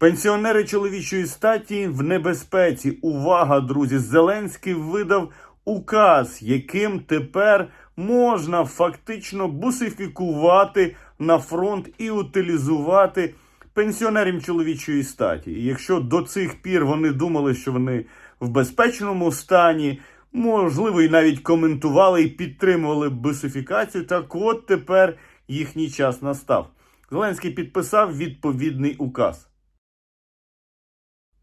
Пенсіонери чоловічої статі в небезпеці. Увага, друзі! Зеленський видав указ, яким тепер можна фактично бусифікувати на фронт і утилізувати пенсіонерів чоловічої статі. І якщо до цих пір вони думали, що вони в безпечному стані, можливо, і навіть коментували і підтримували бусифікацію, так от тепер їхній час настав. Зеленський підписав відповідний указ.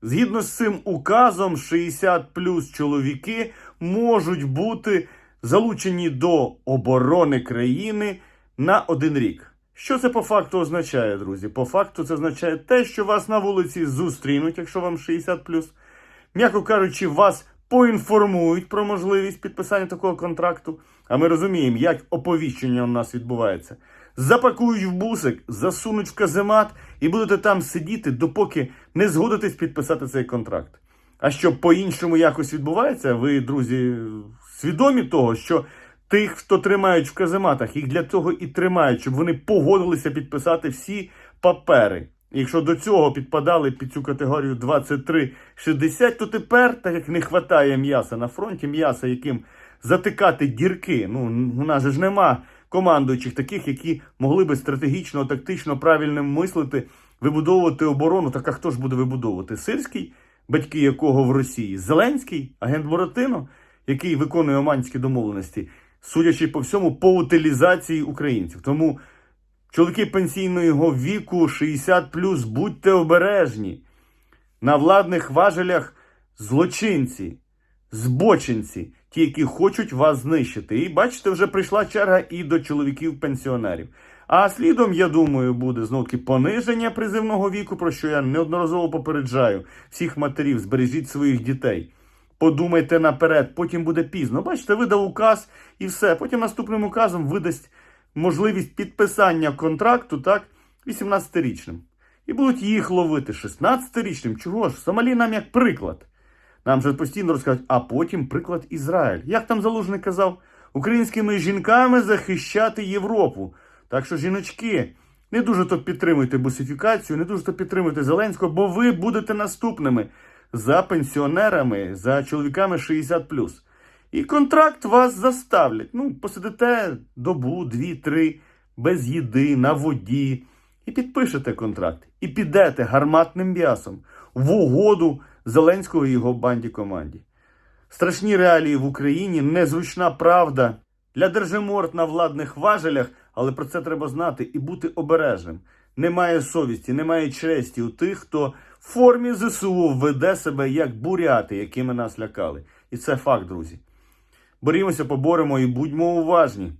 Згідно з цим указом, 60 плюс чоловіки можуть бути залучені до оборони країни на один рік. Що це по факту означає, друзі? По факту це означає те, що вас на вулиці зустрінуть, якщо вам 60 плюс. М'яко кажучи, вас поінформують про можливість підписання такого контракту. А ми розуміємо, як оповіщення у нас відбувається. Запакують в бусик, засунуть в каземат і будете там сидіти, допоки не згодитесь підписати цей контракт. А що по-іншому якось відбувається, ви, друзі, свідомі того, що тих, хто тримають в казематах, їх для того і тримають, щоб вони погодилися підписати всі папери. Якщо до цього підпадали під цю категорію 23-60, то тепер, так як не вистачає м'яса на фронті, м'яса, яким затикати дірки, ну у нас же ж нема командуючих таких, які могли би стратегічно, тактично правильно мислити, вибудовувати оборону. Так а хто ж буде вибудовувати? Сирський, батьки якого в Росії, Зеленський, агент Буратино, який виконує оманські домовленості, судячи по всьому, по утилізації українців. Тому чоловіки пенсійного віку 60 будьте обережні. На владних важелях злочинці, збочинці, ті, які хочуть вас знищити. І бачите, вже прийшла черга і до чоловіків-пенсіонерів. А слідом, я думаю, буде знову таки пониження призивного віку, про що я неодноразово попереджаю всіх матерів, збережіть своїх дітей. Подумайте наперед, потім буде пізно. Бачите, видав указ і все. Потім наступним указом видасть можливість підписання контракту, так, 18-річним. І будуть їх ловити 16-річним. Чого ж? Сомалі нам як приклад. Нам же постійно розказують, а потім приклад Ізраїль. Як там залужний казав, українськими жінками захищати Європу. Так що, жіночки, не дуже то підтримуйте бусифікацію, не дуже то підтримуйте Зеленського, бо ви будете наступними за пенсіонерами, за чоловіками 60 І контракт вас заставлять. Ну, посидите добу, дві, три, без їди, на воді. І підпишете контракт. І підете гарматним м'ясом в угоду Зеленського і його банді команді. Страшні реалії в Україні, незручна правда для держиморд на владних важелях, але про це треба знати і бути обережним. Немає совісті, немає честі у тих, хто в формі ЗСУ веде себе як буряти, якими нас лякали. І це факт, друзі. Борімося, поборемо і будьмо уважні.